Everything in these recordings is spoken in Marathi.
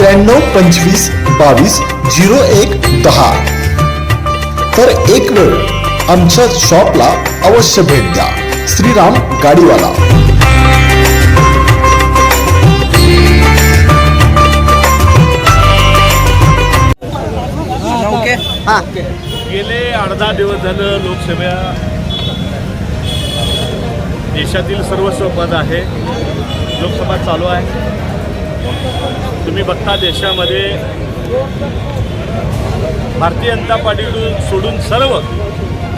त्र्याण्णव पंचवीस बावीस झिरो एक दहा. तर एक वेळ आमच्या शॉपला अवश्य भेट द्या. श्रीराम गाडीवाला. ओके. हां. गेले दहा दिवस झालं लोकसभा देशातील सर्वस्व पद आहे. लोकसभा चालू आहे. तुम्ही बघता देशामध्ये भारतीय जनता पार्टीकडून सोडून सर्व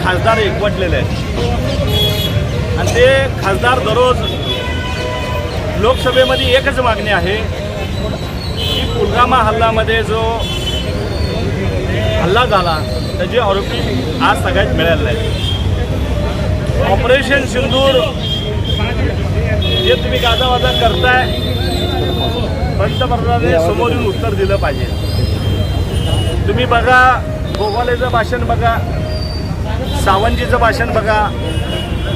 खासदार एकवटलेले आहेत. आणि ते खासदार दररोज लोकसभेमध्ये एकच मागणी आहे की पुलवामा हल्ल्यामध्ये जो हल्ला झाला त्याचे आरोपी आज सगळ्यात मिळाले आहेत. ऑपरेशन सिंदूर जे तुम्ही गाजावाजा करताय पंतप्रधानाने समोरून उत्तर दिलं पाहिजे. तुम्ही बघा गोवालेचं भाषण बघा सावंतजीचं भाषण बघा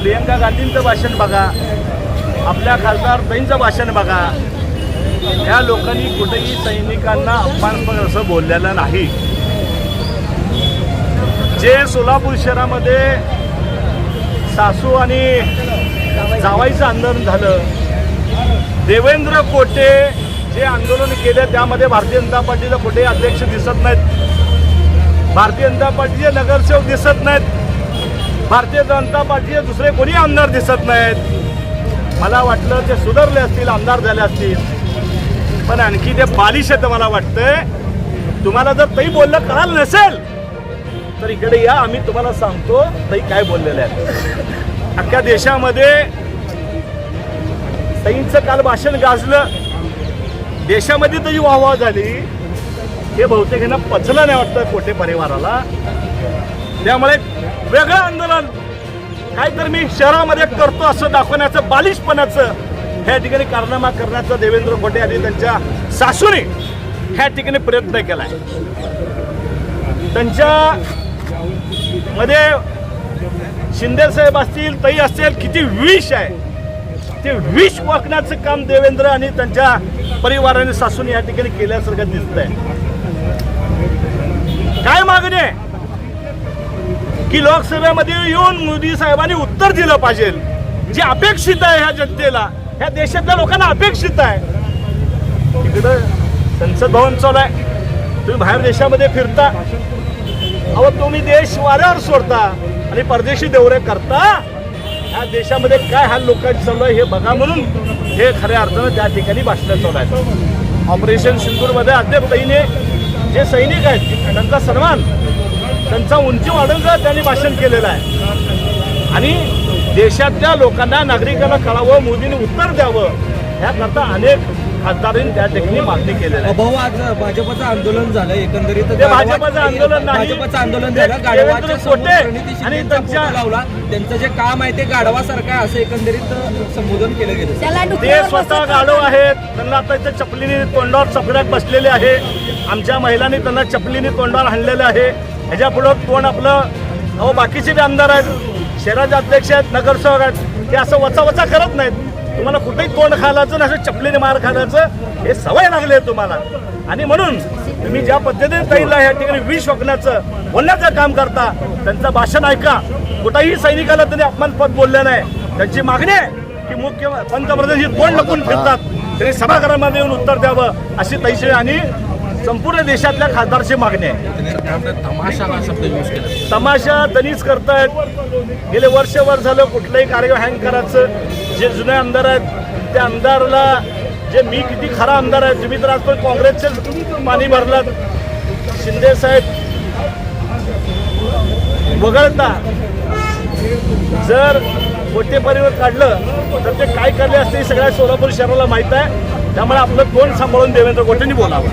प्रियंका गांधींचं भाषण बघा आपल्या खासदार ताईंचं भाषण बघा. या लोकांनी कुठेही सैनिकांना अपमानपर असं बोललेलं नाही. जे सोलापूर शहरामध्ये सासू आणि जावाईचं आंदोलन झालं देवेंद्र कोटे जे आंदोलन केलं त्यामध्ये भारतीय जनता पार्टीचे कुठेही अध्यक्ष दिसत नाहीत. भारतीय जनता पार्टीचे नगरसेवक दिसत नाहीत. भारतीय जनता पार्टीचे दुसरे कोणी आमदार दिसत नाहीत. मला वाटलं ते सुधारले असतील आमदार झाले असतील. पण आणखी ते बालिश आहे मला वाटतंय. तुम्हाला जर तई बोललं कळालं नसेल तर इकडे या आम्ही तुम्हाला सांगतो ताई काय बोललेले आहेत. अख्ख्या देशामध्ये तईंचं काल भाषण गाजलं. देशामध्ये तरी वाहवा झाली. हे बहुतेक यांना पचलं नाही वाटतं कोटे परिवाराला. त्यामुळे वेगळं आंदोलन काहीतरी मी शहरामध्ये करतो असं दाखवण्याचं बालिशपणाचं ह्या ठिकाणी कारनामा करण्याचा देवेंद्र कोटे यांनी त्यांच्या सासूने ह्या ठिकाणी प्रयत्न केलाय. त्यांच्या मध्ये शिंदे साहेब असतील तई असतील किती विष आहे. ते विष वाकण्याचं काम देवेंद्र आणि त्यांच्या परिवाराने सासून या ठिकाणी केल्यासारखं दिसत काय मागणी? आहे की लोकसभेमध्ये येऊन मोदी साहेबांनी उत्तर दिलं पाहिजे. जे अपेक्षित आहे ह्या जनतेला ह्या देशातल्या लोकांना अपेक्षित आहे. तिकडं संसद भवन चालू आहे. तुम्ही बाहेर देशामध्ये फिरता. अहो तुम्ही देश वाऱ्यावर सोडता आणि परदेशी दौरे करता. ह्या देशामध्ये काय हा लोकांची चालू आहे हे बघा म्हणून. हे खऱ्या अर्थानं त्या ठिकाणी भाषण चालू आहे. ऑपरेशन सिंधूरमध्ये अद्याप ताईने जे सैनिक आहेत त्यांचा सन्मान त्यांचा उंची वाढवून त्यांनी भाषण केलेलं आहे. आणि देशातल्या लोकांना नागरिकांना कळावं मोदींनी उत्तर द्यावं याकरता अनेक खासदारांनी त्या ठिकाणी मागणी केलेली आहे. भाऊ आज भाजपचं आंदोलन झालं एकंदरीत भाजपचं आंदोलन नाही. भाजपचं आंदोलन ते झालं गाढवाच्या आणि लावला. त्यांचं जे काम आहे ते गाढवासारखं आहे असं एकंदरीत संबोधन केलं गेलं. ते स्वतः. गाढव आहेत. त्यांना आता इथे चपलीने तोंडावर चपड्यात बसलेले आहे. आमच्या महिलांनी त्यांना चपलीने तोंडावर हाणलेले आहे. ह्याच्या पुढं तोंड आपलं अहो बाकीचे बी आमदार आहेत. शहराचे अध्यक्ष आहेत नगरसेवक आहेत. ते असं वचा वचा करत नाहीत. तुम्हाला कुठेही तोंड खालायचं असं चपलेने मार खालायचं हे सवय लागली आहे तुम्हाला. आणि म्हणून तुम्ही ज्या पद्धतीने ताईला या ठिकाणी विष ओकण्याचं बोलण्याचं काम करता त्यांचं भाषण ऐका. कुठंही सैनिकाला त्यांनी अपमानपद बोलले नाही. त्यांची मागणी आहे की मुख्य पंतप्रधान ही तोंड लपून फिरतात त्यांनी सभागृहामध्ये येऊन उत्तर द्यावं अशी तैसे आणि संपूर्ण देशातल्या खासदारची मागणी आहे. तमाशा त्यांनीच करतायत. गेले वर्षभर झालं कुठलंही कार्य हँग करायचं. जे जुने आमदार आहेत त्या आमदारला जे मी किती खरा आमदार आहे तुम्ही तर आजपर्यंत काँग्रेसचे पाणी भरलात. शिंदे साहेब वगळता. जर कोटे परिवार काढलं तर ते काय करले असते हे सगळ्या सोलापूर शहराला माहीत आहे. त्यामुळे आपलं तोंड सांभाळून देवेंद्र गोटेंनी बोलावं?